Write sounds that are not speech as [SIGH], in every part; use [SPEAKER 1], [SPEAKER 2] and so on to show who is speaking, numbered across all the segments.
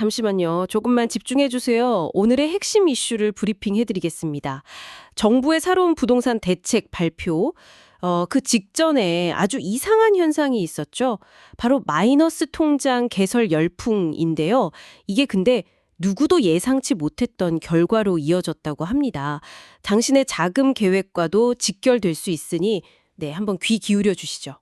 [SPEAKER 1] 잠시만요. 조금만 집중해 주세요. 오늘의 핵심 이슈를 브리핑해 드리겠습니다. 정부의 새로운 부동산 대책 발표. 어, 그 직전에 아주 이상한 현상이 있었죠. 바로 마이너스 통장 개설 열풍인데요. 이게 근데 누구도 예상치 못했던 결과로 이어졌다고 합니다. 당신의 자금 계획과도 직결될 수 있으니 네, 한번 귀 기울여 주시죠.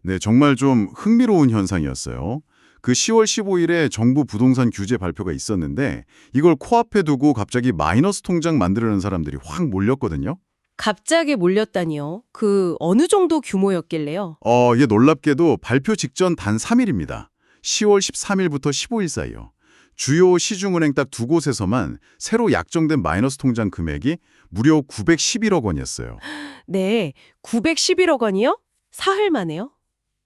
[SPEAKER 2] 네, 정말 좀 흥미로운 현상이었어요. 그 10월 15일에 정부 부동산 규제 발표가 있었는데 이걸 코앞에 두고 갑자기 마이너스 통장 만들려는 사람들이 확 몰렸거든요.
[SPEAKER 1] 갑자기 몰렸다니요. 그 어느 정도 규모였길래요?
[SPEAKER 2] 어, 이게 놀랍게도 발표 직전 단 3일입니다. 10월 13일부터 15일 사이요. 주요 시중은행 딱 두 곳에서만 새로 약정된 마이너스 통장 금액이 무려 911억 원이었어요. [GASPS]
[SPEAKER 1] 네, 911억 원이요? 사흘 만에요?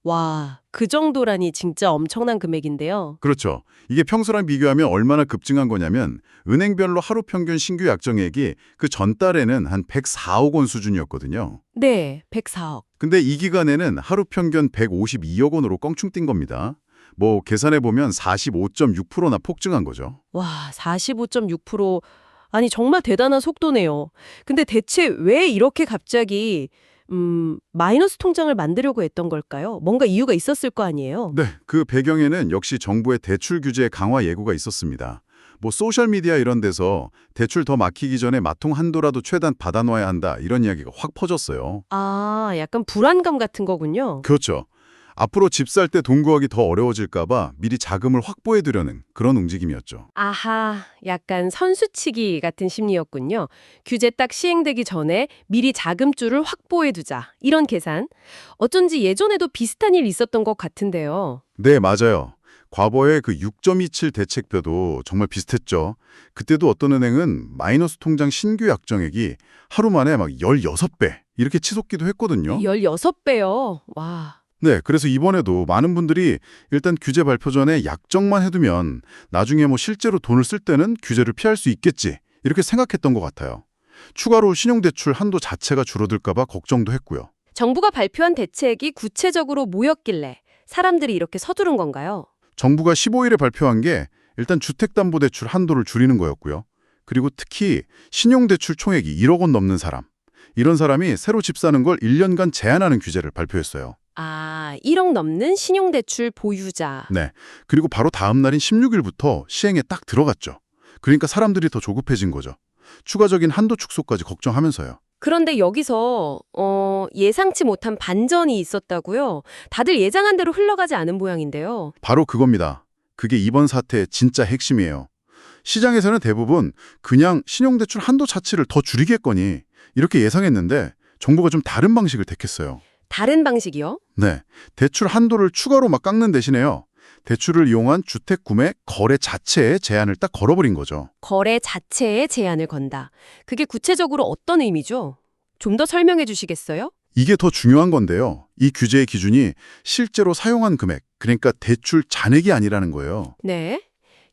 [SPEAKER 1] 와, 그 정도라니 진짜 엄청난 금액인데요.
[SPEAKER 2] 그렇죠. 이게 평소랑 비교하면 얼마나 급증한 거냐면 은행별로 하루 평균 신규 약정액이 그 전달에는 한 104억 원 수준이었거든요.
[SPEAKER 1] 네, 104억.
[SPEAKER 2] 근데 이 기간에는 하루 평균 152억 원으로 껑충 뛴 겁니다. 뭐 계산해 보면 45.6%나 폭증한 거죠.
[SPEAKER 1] 와, 45.6%. 아니, 정말 대단한 속도네요. 근데 대체 왜 이렇게 갑자기 음, 마이너스 통장을 만들려고 했던 걸까요? 뭔가 이유가 있었을 거 아니에요?
[SPEAKER 2] 네, 그 배경에는 역시 정부의 대출 규제 강화 예고가 있었습니다. 뭐 소셜 미디어 이런 데서 대출 더 막히기 전에 마통 한도라도 최단 받아놔야 한다 이런 이야기가 확 퍼졌어요.
[SPEAKER 1] 아, 약간 불안감 같은 거군요.
[SPEAKER 2] 그렇죠. 앞으로 집 살 때 돈 구하기 더 어려워질까 봐 미리 자금을 확보해 두려는 그런 움직임이었죠.
[SPEAKER 1] 아하, 약간 선수치기 같은 심리였군요. 규제 딱 시행되기 전에 미리 자금줄을 확보해 두자. 이런 계산. 어쩐지 예전에도 비슷한 일 있었던 것 같은데요.
[SPEAKER 2] 네, 맞아요. 과거의 그 6.27 대책표도 정말 비슷했죠. 그때도 어떤 은행은 마이너스 통장 신규 약정액이 하루 만에 막 16배 이렇게 치솟기도 했거든요.
[SPEAKER 1] 16배요. 와.
[SPEAKER 2] 네, 그래서 이번에도 많은 분들이 일단 규제 발표 전에 약정만 해두면 나중에 뭐 실제로 돈을 쓸 때는 규제를 피할 수 있겠지 이렇게 생각했던 것 같아요. 추가로 신용대출 한도 자체가 줄어들까 봐 걱정도 했고요.
[SPEAKER 1] 정부가 발표한 대책이 구체적으로 뭐였길래 사람들이 이렇게 서두른 건가요?
[SPEAKER 2] 정부가 15일에 발표한 게 일단 주택담보대출 한도를 줄이는 거였고요. 그리고 특히 신용대출 총액이 1억 원 넘는 사람, 이런 사람이 새로 집 사는 걸 1년간 제한하는 규제를 발표했어요.
[SPEAKER 1] 아, 1억 넘는 신용대출 보유자.
[SPEAKER 2] 네. 그리고 바로 다음 날인 16일부터 시행에 딱 들어갔죠. 그러니까 사람들이 더 조급해진 거죠. 추가적인 한도 축소까지 걱정하면서요.
[SPEAKER 1] 그런데 여기서 어, 예상치 못한 반전이 있었다고요? 다들 예상한 대로 흘러가지 않은 모양인데요.
[SPEAKER 2] 바로 그겁니다. 그게 이번 사태의 진짜 핵심이에요. 시장에서는 대부분 그냥 신용대출 한도 자체를 더 줄이겠거니 이렇게 예상했는데 정부가 좀 다른 방식을 택했어요.
[SPEAKER 1] 다른 방식이요?
[SPEAKER 2] 네, 대출 한도를 추가로 막 깎는 대신에요. 대출을 이용한 주택 구매 거래 자체에 제한을 딱 걸어버린 거죠.
[SPEAKER 1] 거래 자체에 제한을 건다. 그게 구체적으로 어떤 의미죠? 좀 더 설명해 주시겠어요?
[SPEAKER 2] 이게 더 중요한 건데요. 이 규제의 기준이 실제로 사용한 금액, 그러니까 대출 잔액이 아니라는 거예요.
[SPEAKER 1] 네.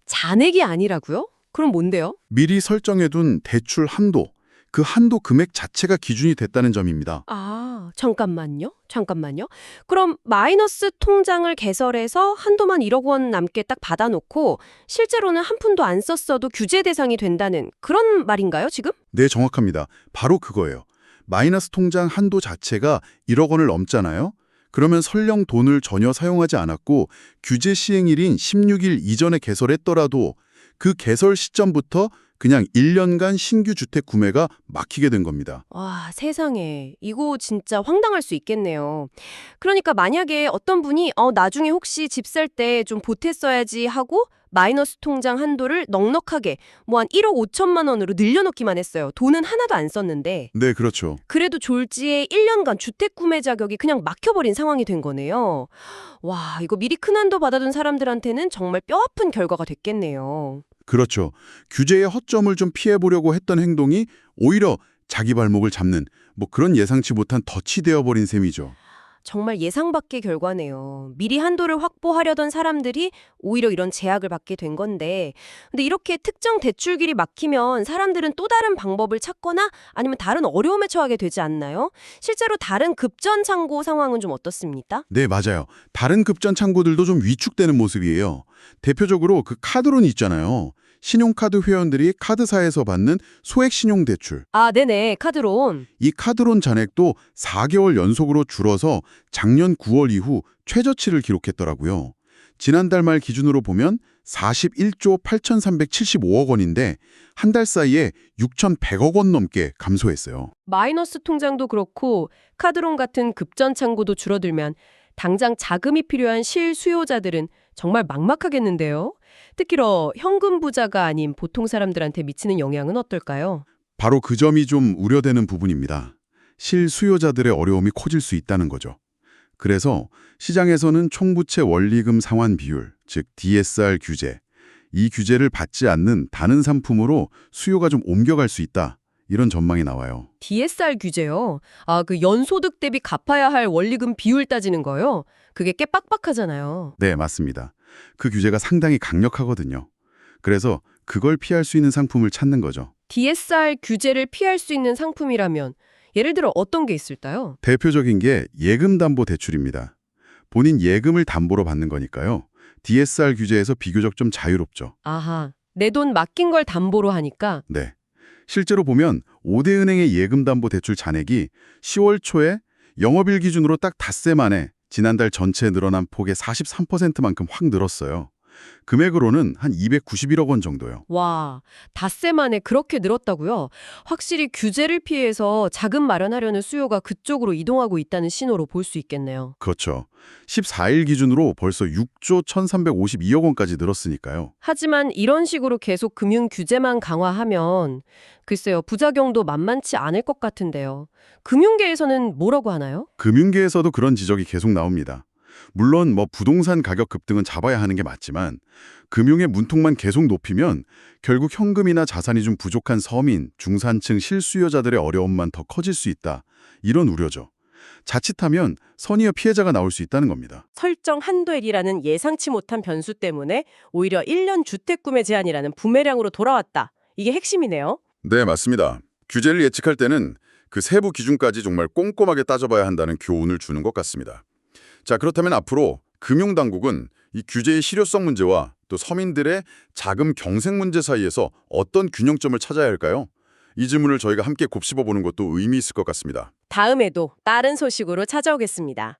[SPEAKER 1] 잔액이 아니라고요? 그럼 뭔데요?
[SPEAKER 2] 미리 설정해둔 대출 한도, 그 한도 금액 자체가 기준이 됐다는 점입니다.
[SPEAKER 1] 아, 잠깐만요. 잠깐만요. 그럼 마이너스 통장을 개설해서 한도만 1억 원 남게 딱 받아놓고 실제로는 한 푼도 안 썼어도 규제 대상이 된다는 그런 말인가요, 지금?
[SPEAKER 2] 네, 정확합니다. 바로 그거예요. 마이너스 통장 한도 자체가 1억 원을 넘잖아요. 그러면 설령 돈을 전혀 사용하지 않았고 규제 시행일인 16일 이전에 개설했더라도 그 개설 시점부터 그냥 1년간 신규 주택 구매가 막히게 된 겁니다.
[SPEAKER 1] 와, 세상에. 이거 진짜 황당할 수 있겠네요. 그러니까 만약에 어떤 분이 어, 나중에 혹시 집 살 때 좀 보탰어야지 하고 마이너스 통장 한도를 넉넉하게 뭐 한 1억 5천만 원으로 늘려놓기만 했어요. 돈은 하나도 안 썼는데.
[SPEAKER 2] 네, 그렇죠.
[SPEAKER 1] 그래도 졸지에 1년간 주택 구매 자격이 그냥 막혀버린 상황이 된 거네요. 와, 이거 미리 큰 한도 받아둔 사람들한테는 정말 뼈아픈 결과가 됐겠네요.
[SPEAKER 2] 그렇죠. 규제의 허점을 좀 피해보려고 했던 행동이 오히려 자기 발목을 잡는 뭐 그런 예상치 못한 덫이 되어버린 셈이죠.
[SPEAKER 1] 정말 예상 밖의 결과네요. 미리 한도를 확보하려던 사람들이 오히려 이런 제약을 받게 된 건데, 근데 이렇게 특정 대출길이 막히면 사람들은 또 다른 방법을 찾거나 아니면 다른 어려움에 처하게 되지 않나요? 실제로 다른 급전 창고 상황은 좀 어떻습니까?
[SPEAKER 2] 네, 맞아요. 다른 급전 창구들도 좀 위축되는 모습이에요. 대표적으로 그 카드론 있잖아요. 신용카드 회원들이 카드사에서 받는 소액 신용 대출.
[SPEAKER 1] 아, 네네. 카드론.
[SPEAKER 2] 이 카드론 잔액도 4개월 연속으로 줄어서 작년 9월 이후 최저치를 기록했더라고요. 지난달 말 기준으로 보면 41조 8,375억 원인데 한 달 사이에 6,100억 원 넘게 감소했어요.
[SPEAKER 1] 마이너스 통장도 그렇고 카드론 같은 급전 창고도 줄어들면 당장 자금이 필요한 실수요자들은 정말 막막하겠는데요. 특히로 현금 부자가 아닌 보통 사람들한테 미치는 영향은 어떨까요?
[SPEAKER 2] 바로 그 점이 좀 우려되는 부분입니다. 실수요자들의 어려움이 커질 수 있다는 거죠. 그래서 시장에서는 총부채 원리금 상환 비율, 즉 DSR 규제, 이 규제를 받지 않는 다른 상품으로 수요가 좀 옮겨갈 수 있다. 이런 전망이 나와요.
[SPEAKER 1] DSR 규제요. 아, 그 연소득 대비 갚아야 할 원리금 비율 따지는 거요. 그게 꽤 빡빡하잖아요.
[SPEAKER 2] 네, 맞습니다. 그 규제가 상당히 강력하거든요. 그래서 그걸 피할 수 있는 상품을 찾는 거죠.
[SPEAKER 1] DSR 규제를 피할 수 있는 상품이라면 예를 들어 어떤 게 있을까요?
[SPEAKER 2] 대표적인 게 예금담보대출입니다. 본인 예금을 담보로 받는 거니까요. DSR 규제에서 비교적 좀 자유롭죠.
[SPEAKER 1] 아하. 내 돈 맡긴 걸 담보로 하니까
[SPEAKER 2] 네. 실제로 보면 5대 은행의 예금담보대출 잔액이 10월 초에 영업일 기준으로 딱 닷새 만에 지난달 전체 늘어난 폭의 43%만큼 확 늘었어요. 금액으로는 한 291억 원 정도요.
[SPEAKER 1] 와, 닷새 만에 그렇게 늘었다고요? 확실히 규제를 피해서 자금 마련하려는 수요가 그쪽으로 이동하고 있다는 신호로 볼 수 있겠네요.
[SPEAKER 2] 그렇죠. 14일 기준으로 벌써 6조 1,352억 원까지 늘었으니까요.
[SPEAKER 1] 하지만 이런 식으로 계속 금융 규제만 강화하면 글쎄요, 부작용도 만만치 않을 것 같은데요. 금융계에서는 뭐라고 하나요?
[SPEAKER 2] 금융계에서도 그런 지적이 계속 나옵니다. 물론 뭐 부동산 가격 급등은 잡아야 하는 게 맞지만 금융의 문통만 계속 높이면 결국 현금이나 자산이 좀 부족한 서민, 중산층 실수요자들의 어려움만 더 커질 수 있다. 이런 우려죠. 자칫하면 선의어 피해자가 나올 수 있다는 겁니다.
[SPEAKER 1] 설정 한도액이라는 예상치 못한 변수 때문에 오히려 1년 주택 구매 제한이라는 부메랑으로 돌아왔다. 이게 핵심이네요.
[SPEAKER 2] 네, 맞습니다. 규제를 예측할 때는 그 세부 기준까지 정말 꼼꼼하게 따져봐야 한다는 교훈을 주는 것 같습니다. 자, 그렇다면 앞으로 금융당국은 이 규제의 실효성 문제와 또 서민들의 자금 경색 문제 사이에서 어떤 균형점을 찾아야 할까요? 이 질문을 저희가 함께 곱씹어 보는 것도 의미 있을 것 같습니다.
[SPEAKER 1] 다음에도 다른 소식으로 찾아오겠습니다.